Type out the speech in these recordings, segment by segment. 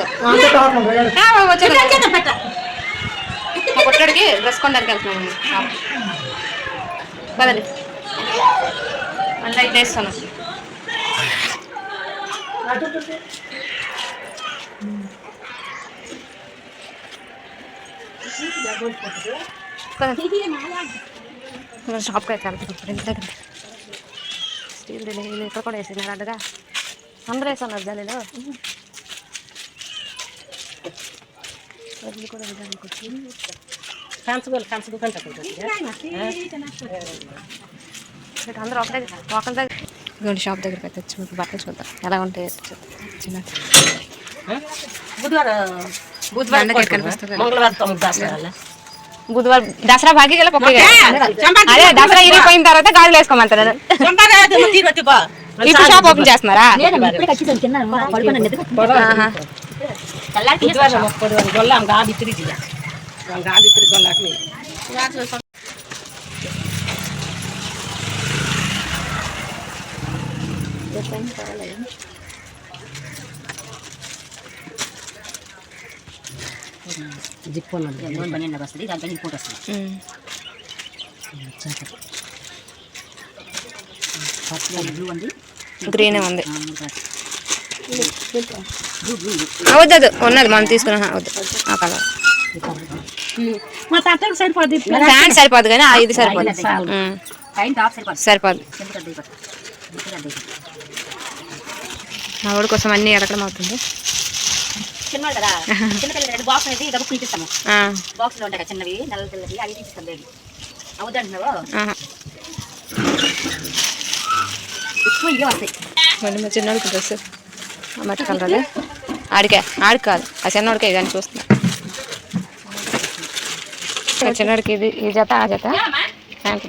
పెట్టి మా కొట్టాడికి డ్రెస్ కొనడానికి వెళ్తున్నాను బదలి. మళ్ళీ ఇది వేస్తాను. షాప్కి అయితే వెళ్తాను. ఇంటి దగ్గర స్టీల్ వీళ్ళు ఇక్కడ కూడా వేసినారు అడ్డగా అందరూ వేస్తున్నారు కూడా కంటే ఇక్కడ అందరూ ఒకటే ఒకరి దగ్గర. ఇదిగోండి షాప్ దగ్గరికి అయితే వచ్చి మీకు బట్టలు చూద్దాం. ఎలా ఉంటాయి చిన్న బుధవారం బుధవారం కనిపిస్తుంది మంగళవారం బుధవారం దసరా బాగా గల అదే దసరా ఇరిగిపోయిన తర్వాత గాజులు వేసుకోమంటారు ఇప్పుడు షాప్ ఓపెన్ చేస్తున్నారా? ఆహా. జిప్పు ఉన్నది వస్తుంది దాంట్లో ఇంకోటి వస్తుంది. ఉమ్. బ్లూ ఉంది. గ్రీన్ ఉంది వద్దు ఉన్నది మనం తీసుకున్నా. వద్దు ఆ కలర్ మా తాతకు సరిపోద్ది. ప్యాంట్ సరిపోదు కానీ ఆ ఇది సరిపోదు సరిపోదు వాడి కోసం అన్ని ఎడకడం అవుతుంది. కదా చిన్న పిల్లలు రెండు బాక్స్ అనేది ఉంటాయి కదా చిన్నవి నల్ల పిల్లవి అవి తీపిస్తాం లేదు. అవుద్దు అంటున్నావు ఆహా. ఎక్కువ ఇవే వస్తాయి. మళ్ళీ మా చిన్నోడికి డ్రెస్. అదే ఆడికే ఆడికి కాదు. ఆ చిన్నోడికే కానీ చూస్తున్నా. చిన్నోడికి ఇది ఈ జత ఆ జత. ప్యాంట్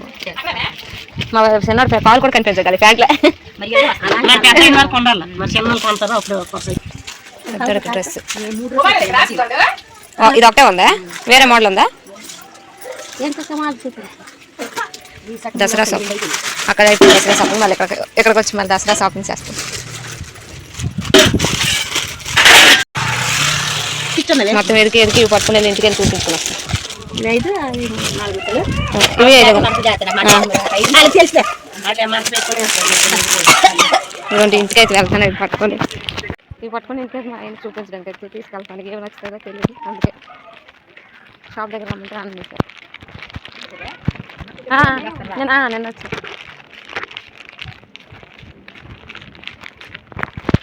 మా చిన్నోడి కాలు కూడా కనిపించదు కదా ప్యాంట్లో మరి కొంటారు అప్పుడు పెద్దోడికి డ్రెస్ ఇది ఒకటే ఉందా? వేరే మోడల్ ఉందా? దసరా వస్తాయి, షాప్. రెండు అయిపోయింది. అక్కడ అయిపోయి దసరా షాపింగ్ మళ్ళీ ఇక్కడ ఇక్కడికి వచ్చి మళ్ళీ దసరా షాపింగ్ చేస్తాం. మొత్తం ఎదికి ఎదికి పట్టుకుని వెళ్ళి ఇంటికి వెళ్ళి చూపించుకుని వస్తాం ఇది ఐదు, అది నాలుగు గుట్టలు. ఇవి ఇంటికి అయితే వెళ్తాను ఇవి పట్టుకొని. ఇవి పట్టుకొని ఇంటికి మా ఆయన చూపించడానికి అయితే తీసుకెళ్తానికి ఏమి నచ్చుతుందో తెలియదు అందుకే షాప్ దగ్గర రమ్మంటే అన్ని సార్. నేను నేను వచ్చాను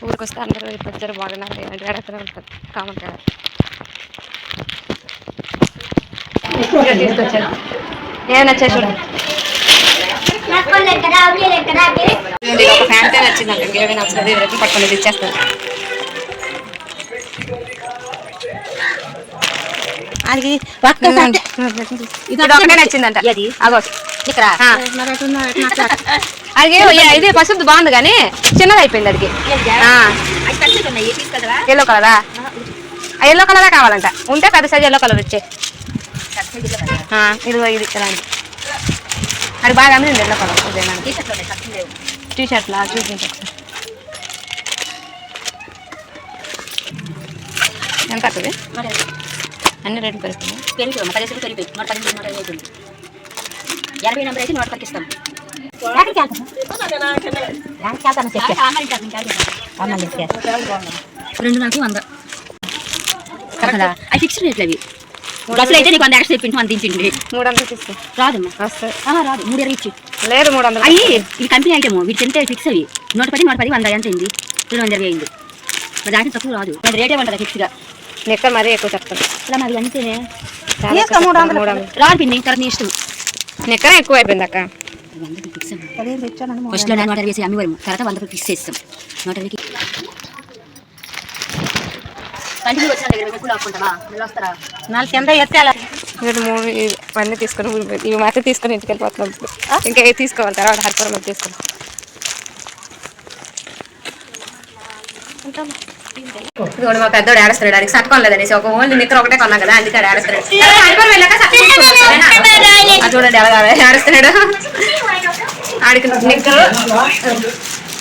ఊరికి వస్తే అందరూ ఇద్దరు బాగున్నారు ఏమంటే అడగనే ఉంటుంది కామన్ కదా. తీసుకొచ్చాను. ఏమైనా చూడండి ఇది ఒక ఫ్యాన్తే నచ్చింది నాకు ఇంకేమీ నచ్చలేదు ఇది రేపు పట్టుకొని ఇది ఇచ్చేస్తాను అది. ఇది ఒకటే నచ్చిందంట. ఏది? అగో ఇక్కడ. ఆ. అది ఏ- ఇది పసుపు బాగుంది కానీ చిన్నది అయిపోయింది అడిగి అది ఎల్లో కలరా ఆ? ఎల్లో కలరే కావాలంట. ఉంటే పెద్ద సైజ్ ఎల్లో కలర్ వచ్చే ఇదిగో ఇది ఇలాంటి. అది బాగా అమ్మింది ఎల్లో కలర్ టీ షర్ట్లా చూపించు. ఎంత అవుతుంది అన్ని రేట్లు పెరుగుతున్నాయి పెరిగిపోయి పది రూపాయలు పెరిగిపోయి నూట పది నూట ఇరవై అవుతుంది ఎనభై నెంబర్ అయితే నూట పదికి రెండు నాకు వంద. కదా అవి ఫిక్స్డ్ రేట్లు అవి బస్సులు అయితే నీకు వంద ఎక్స్ట్రా చెప్పించి వంద దించిండి మూడు వందలు తీసుకో రాదమ్మా. రాదు. మూడు ఇరవై ఇచ్చి. లేదు మూడు వందలు అయ్యి ఇది కంపెనీ ఐటమ్ వీటి ఎంత ఫిక్స్ అవి? నూట పది నూట పది వంద ఎంత అయింది. రెండు వందల ఇరవై అయింది దాంట్లో తక్కువ రాదు. రేటే ఉంటుంది ఫిక్స్గా నెక్క మరీ ఎక్కువ చెప్తాను. ఇలా మరి అంతేనే? ఎక్కువ మూడు వందలు? మూడు వందలు. రాదు పిన్ని తర్వాత నీ ఇష్టం. నెక్కన ఎక్కువ అయిపోయింది అక్క. ఫస్ట్లో నూట ఇరవై వేసి అమ్మి వరకు తర్వాత వంద ఫిక్స్ చేస్తాం. నూట ఇరవైకి కంటిన్యూ వచ్చిన దగ్గర ఎక్కువ లాక్కుంటావా వీళ్ళు వస్తారా? నాలుగు కింద ఎత్తాల వీడు మూడు ఇవి- ఇవన్నీ తీసుకొని ఇవి మాత్రం తీసుకొని ఇంటికి వెళ్ళిపోతున్నాం. ఇంకా తీసుకోవాలి? తర్వాత హరిపురం తీసుకున్నాం ఇదిగోండి మా పెద్దోడు ఏడుస్తున్నాడు అడిగి సట్ కొనలేదనేసి ఒక ఓన్లీ నిద్ర ఒకటే కొన్నాం కదా అందుకే ఆడు ఏడుస్తున్నాడు వెళ్ళాక చూడండి ఎలా ఏడుస్తున్నాడు. ఆడికి నిక్కరు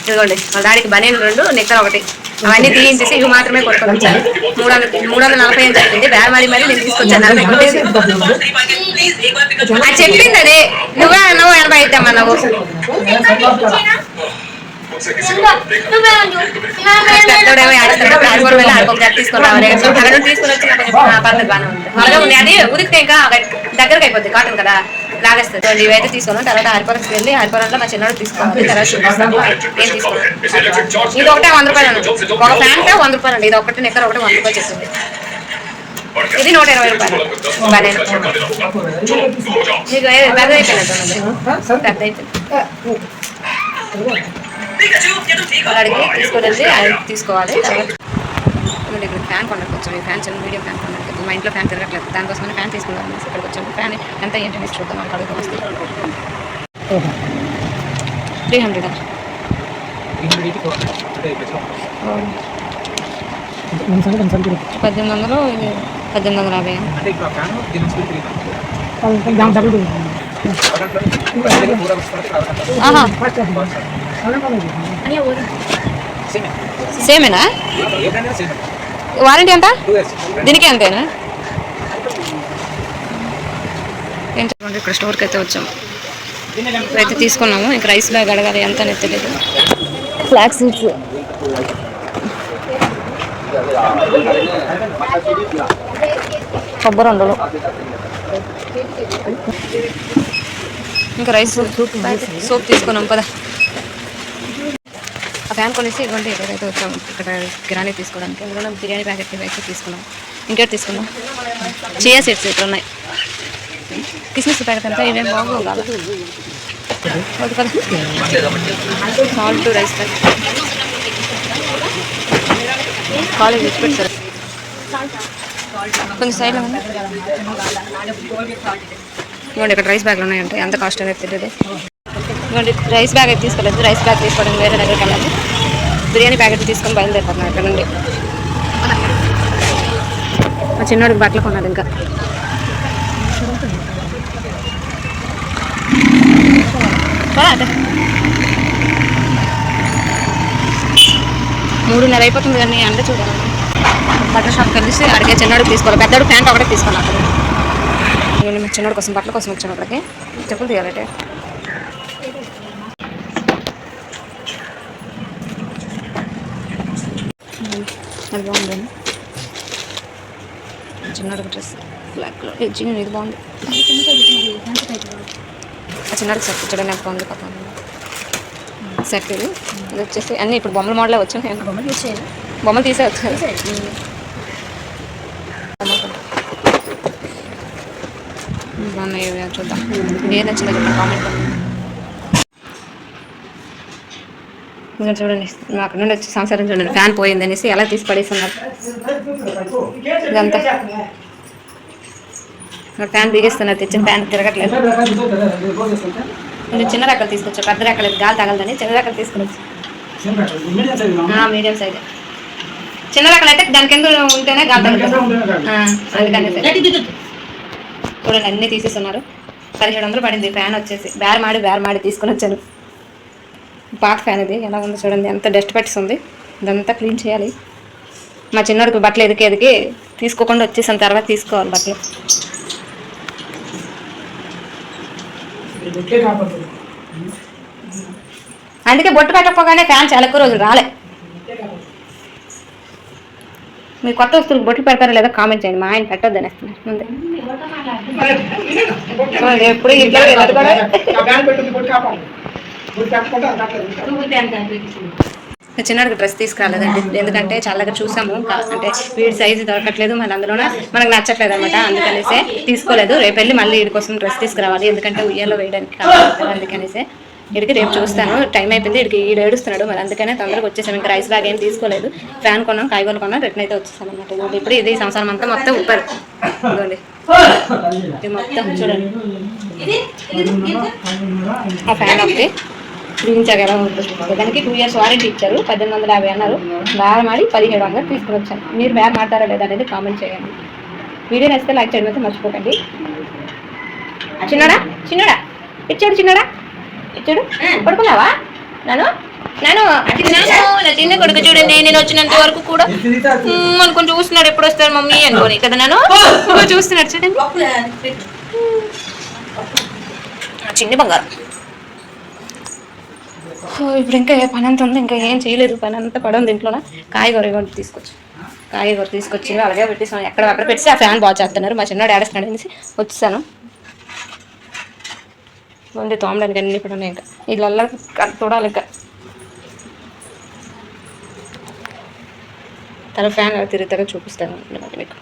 ఇదిగోండి వాళ్ళ డాడీకి బనీలు రెండు నిక్కర్ ఒకటి. అవన్నీ తీయించేసి ఇవి మాత్రమే కొనుక్కొని వచ్చాను మూడు వందల మూడు వందల నలభై ఐదు జరిగింది బేరమాడి మరి నేను తీసుకొచ్చాను. నలభై అది చెప్పింది అదే. నువ్వే అన్నావు ఎనభై అయితే అమ్మా నువ్వు అది ఉదికితే ఇంకా దగ్గరకు అయిపోద్ది కాటన్ కదా లాగేస్తుంది ఇవైతే తీసుకున్నాం తర్వాత హరిపురంకి వెళ్ళి హరిపురంలో మా చిన్నోడు తీసుకోవాలి తర్వాత ఏం తీసుకోవాలి ఇది ఒకటే వంద రూపాయలు. ఒక ప్యాంట్ వంద రూపాయలు అండి ఇది ఒకటి నిక్కర్ ఒకటి వంద రూపాయలు చెప్తుంది ఇది నూట ఇరవై రూపాయలు బనేను మీకు పెద్ద అయిపోయినట్టు పెద్ద అయిపోయింది వాళ్ళకి తీసుకొని వెళ్ళి అది తీసుకోవాలి. ఇక్కడ ఫ్యాన్ కొనడానికి వచ్చాము ఫ్యాన్ చిన్న మీడియం ఫ్యాన్ కొనడానికి మా ఇంట్లో ఫ్యాన్ తిరగట్లేదు. దానికోసమని ఫ్యాన్ తీసుకుందాం అనేసి ఇక్కడికి వచ్చాము ఫ్యాన్ ఎంత ఏంటి అనేసి చూద్దాం. అక్కడ అడుగుతాం వస్తే త్రీ హండ్రెడ్? పద్దెనిమిది వందలు ఇది పద్దెనిమిది వందల యాభై. ఆహా. సేమేనా? వారంటీ ఎంత? దీనికి అంతేనా? ఏం చెప్పండి ఇక్కడ స్టోర్కి అయితే వచ్చాము అయితే తీసుకున్నాము. ఇంకా రైస్ బ్యాగ్ అడగాలి ఎంత అనేది తెలియదు ఫ్లాక్ సీడ్స్ కొబ్బరి ఉండలు. ఇంకా రైస్ సోప్ తీసుకున్నాం కదా ఫ్యాన్ కొనేసి ఇవ్వండి ఎక్కడైతే వచ్చాం ఇక్కడ కిరాణి తీసుకోవడానికి. అందులో బిర్యానీ ప్యాకెట్ అయితే తీసుకున్నాం. ఇంకేటి తీసుకున్నాం? చియా సీడ్స్ ఇక్కడ ఉన్నాయి. కిస్మిస్ ప్యాకెట్ అంతా ఇవేం బాగు సాల్ట్ రైస్ కాలేజ్ తెచ్చి సార్ కొంచెం సైడ్లో ఉంది. ఇవ్వండి ఇక్కడ రైస్ బ్యాగ్లు ఉన్నాయంటే. ఎంత కాస్ట్ అనేది తెలియదు ఇవ్వండి రైస్ బ్యాగ్ అయితే తీసుకోలేదు. రైస్ బ్యాగ్ తీసుకోవడం వేరే దగ్గరికి వెళ్ళాలి. బిర్యానీ ప్యాకెట్ తీసుకొని బయలుదేరుతున్నాను అక్కడ నుండి. మా చిన్నోడికి బట్టలు కొన్నాడు ఇంకా. మూడున్నర అయిపోతుంది కానీ అండ చూడాలి బట్టల షాప్కి వెళ్ళేసి అడిగే చిన్నోడికి తీసుకోవాలి. పెద్దోడు ప్యాంట్ ఒకటే తీసుకోవాలి అక్కడ నేను మా చిన్నోడి కోసం బట్టల కోసం వచ్చాను అక్కడికి చెప్పులు తీయాలంటే అది బాగుందండి చిన్నోడికి డ్రెస్ బ్లాక్లో జీన్ ఇది బాగుంది. ఆ చిన్నోడికి సెట్ చూడండి ఎంత బాగుంది పక్కన సెట్ ఇది ఇది వచ్చేసి అన్నీ ఇప్పుడు బొమ్మల మోడలే వచ్చాయి బొమ్మలు తీసేయాలి బొమ్మలు తీసే వచ్చాయి బాగున్నాయి చూద్దాం. ఏది నచ్చిందో చెప్పండి కామెంట్ ఇంకా చూడండి. మా అక్కడ నుండి వచ్చి సంసారం చూడండి. ఫ్యాన్ పోయింది అనేసి ఎలా తీసి పడేస్తున్నారు? ఇదంతా. ఫ్యాన్ బిగిస్తున్నారు. తెచ్చిన ఫ్యాన్ తిరగట్లేదు. కొంచెం చిన్న రకాలు తీసుకొచ్చా. పెద్ద రకాలు గాలి తగలదని చిన్న రకాలు తీసుకుని వచ్చా. Medium size. చిన్న రకాలు అయితే దాని కింద ఉంటేనే గాలి అందుకని చూడండి అన్నీ తీసేస్తున్నారు. పదిహేడు వందలు పడింది. ఫ్యాన్ వచ్చేసి. బేర మాడి బేర మాడి తీసుకొని వచ్చాను. పాత ఫ్యాన్ ఇది. ఎలా ఉందో చూడండి. ఎంత డస్ట్ పట్టిస్ ఉంది ఇదంతా క్లీన్ చేయాలి. మా చిన్నోడికి బట్టలు ఎదికి ఎదికి తీసుకోకుండా వచ్చేసిన. తర్వాత తీసుకోవాలి బట్టలు. అందుకే బొట్టు పెట్టకపోగానే ఫ్యాన్ చాలా ఎక్కువ రోజులు రాలే. మీరు కొత్త వస్తువులకు బొట్లు పెడతారో లేదో కామెంట్ చేయండి. మా ఆయన పెట్టొద్దు అనేస్తున్నారు ముందే. ఎప్పుడు చిన్నడికి డ్రెస్ తీసుకురాలేదండి. ఎందుకంటే చాలా దగ్గర చూసాము. అంటే వీడి సైజు దొరకట్లేదు మళ్ళీ అందులోన మనకు నచ్చట్లేదు అనమాట అందుకనేసి తీసుకోలేదు. రేపు వెళ్ళి మళ్ళీ వీడి కోసం డ్రెస్ తీసుకురావాలి. ఎందుకంటే ఉయ్యాలో వేయడానికి కావాలి కదా. అందుకనేసి వీడికి రేపు చూస్తాను. టైం అయిపోయింది. వీడికి ఈడు ఏడుస్తున్నాడు. మరి అందుకనే తొందరగా వచ్చేసాం ఇంకా రైస్ బ్యాగ్ ఏం తీసుకోలేదు. ఫ్యాన్ కొన్నాం కాయగూరలు కొన్నాం రిటర్న్ అయితే వచ్చేసాను అనమాట ఇదిగోండి. ఇప్పుడు ఇది ఈ సంవత్సరం అంతా మొత్తం ఉప్పారు. ఇదిగోండి. ఇది మొత్తం చూడండి. ఆ ఫ్యాన్ ఒకటి. ఉంటుంది దానికి టూ ఇయర్స్ వారంటీ ఇచ్చారు. పద్దెనిమిది వందల యాభై అన్నారు. ఆడి పదిహేడు వందలు తీసుకుని వచ్చాను మీరు బేరం ఆడతారా లేదా అనేది కామెంట్ చేయండి. వీడియో నచ్చితే లైక్ చేయడం అయితే మర్చిపోకండి. చిన్నడా? చిన్నడా? ఇచ్చాడు చిన్నడా. ఇచ్చాడు పడుకున్నావా? నాను? నాను చిన్న కొడుకు చూడండి. నేను వచ్చినంత వరకు కూడా అనుకొని చూస్తున్నాడు. ఎప్పుడు వస్తారు మమ్మీ అనుకోని. కదా నాను? చూస్తున్నాడు చూడండి. చిన్ని బంగారం. సో ఇప్పుడు ఇంకా పని అంత ఉంది ఇంకా ఏం చేయలేదు. పని అంతా పడి ఉంది ఇంట్లోన? కాయగూర ఇవ్వండి తీసుకొచ్చి. కాయగూర తీసుకొచ్చి అలాగే పెట్టేసాను. ఎక్కడ అక్కడ పెట్టి ఆ ఫ్యాన్ బాగా చేస్తున్నారు. మా చిన్నవాడు ఏడుస్తున్నాడు అనేసి వచ్చేసాను. ఉంది తోమడానికి అన్ని ఇప్పుడు ఉన్నాయి ఇంకా. ఇళ్ళల్లో చూడాలి ఇంకా. తన ఫ్యాన్ తిరుగుతాగా చూపిస్తాను. మీకు